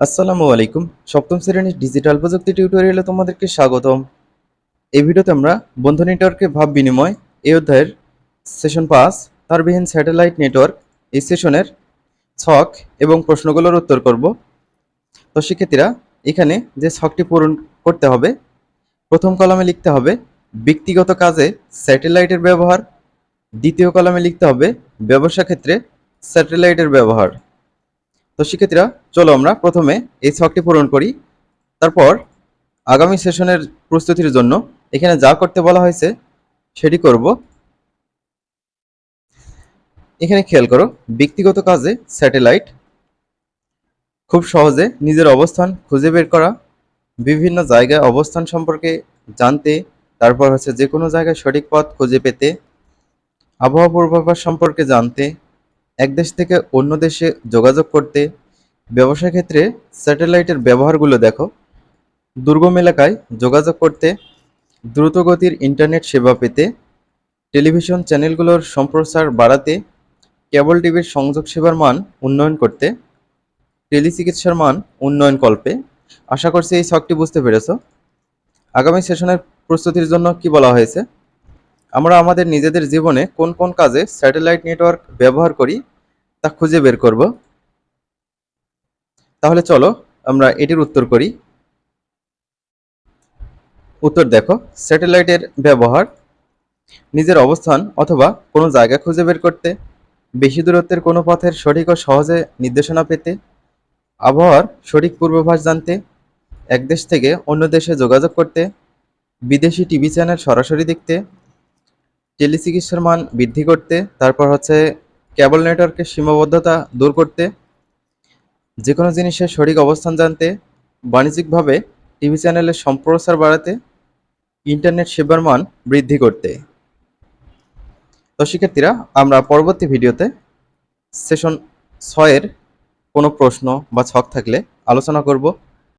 আসসালামু আলাইকুম। সপ্তম শ্রেণির ডিজিটাল প্রযুক্তি টিউটোরিয়ালে তোমাদেরকে স্বাগতম। এই ভিডিওতে আমরা বন্ধু নেটওয়ার্কে ভাব বিনিময়, এই অধ্যায়ের সেশন পাস তারবিহীন স্যাটেলাইট নেটওয়ার্ক, এই সেশনের ছক এবং প্রশ্নগুলোর উত্তর করব। তো শিক্ষার্থীরা, এখানে যে ছকটি পূরণ করতে হবে, প্রথম কলামে লিখতে হবে, ব্যক্তিগত কাজে স্যাটেলাইটের ব্যবহার। দ্বিতীয় কলামে লিখতে হবে, ব্যবসা ক্ষেত্রে স্যাটেলাইটের ব্যবহার। তো শিক্ষার্থীরা, চলো আমরা প্রথমে এই ছকটি পূরণ করি। তারপর আগামী সেশনের প্রস্তুতির জন্য এখানে যা করতে বলা হয়েছে সেটি করব। এখানে খেয়াল করো, ব্যক্তিগত কাজে স্যাটেলাইট, খুব সহজে নিজের অবস্থান খুঁজে বের করা, বিভিন্ন জায়গায় অবস্থান সম্পর্কে জানতে, তারপর হচ্ছে যে কোনো জায়গায় সঠিক পথ খুঁজে পেতে, আবহাওয়া পূর্বাভাস সম্পর্কে জানতে এক দেশ থেকে অন্য দেশে যোগাযোগ করতে ব্যবসা ক্ষেত্রে স্যাটেলাইটের ব্যবহারগুলো দেখো। দুর্গম এলাকায় যোগাযোগ করতে দ্রুতগতির ইন্টারনেট সেবা পেতে, টেলিভিশন চ্যানেলগুলোর সম্প্রচার বাড়াতে, কেবল টিভির সংযোগ সেবার মান উন্নয়ন করতে, টেলিচিকিৎসার মান উন্নয়ন কল্পে। আশা করছি এই ছকটি বুঝতে পেরেছ। আগামী সেশনের প্রস্তুতির জন্য কি বলা হয়েছে? আমরা আমাদের নিজেদের জীবনে কোন কোন কাজে স্যাটেলাইট নেটওয়ার্ক ব্যবহার করি তা খুঁজে বের করব। তাহলে চলো আমরা এটির উত্তর করি। উত্তর দেখো স্যাটেলাইটের ব্যবহার, নিজের অবস্থান অথবা কোনো জায়গা খুঁজে বের করতে, বেশি দূরত্বের কোনো পথের সঠিক ও সহজে নির্দেশনা পেতে, আবহাওয়ার সঠিক পূর্বাভাস জানতে, এক দেশ থেকে অন্য দেশে যোগাযোগ করতে, বিদেশি টিভি চ্যানেল সরাসরি দেখতে টেলিচিকিৎসার মান বৃদ্ধি করতে, তারপর হচ্ছে কেবল নেটওয়ার্কের সীমাবদ্ধতা দূর করতে যে কোনো জিনিসের সঠিক অবস্থান জানতে, বাণিজ্যিকভাবে টিভি চ্যানেলের সম্প্রসার বাড়াতে, ইন্টারনেট সেবার মান বৃদ্ধি করতে। তো শিক্ষার্থীরা, আমরা পরবর্তী ভিডিওতে সেশন ছয়ের কোনো প্রশ্ন বা ছক থাকলে আলোচনা করব।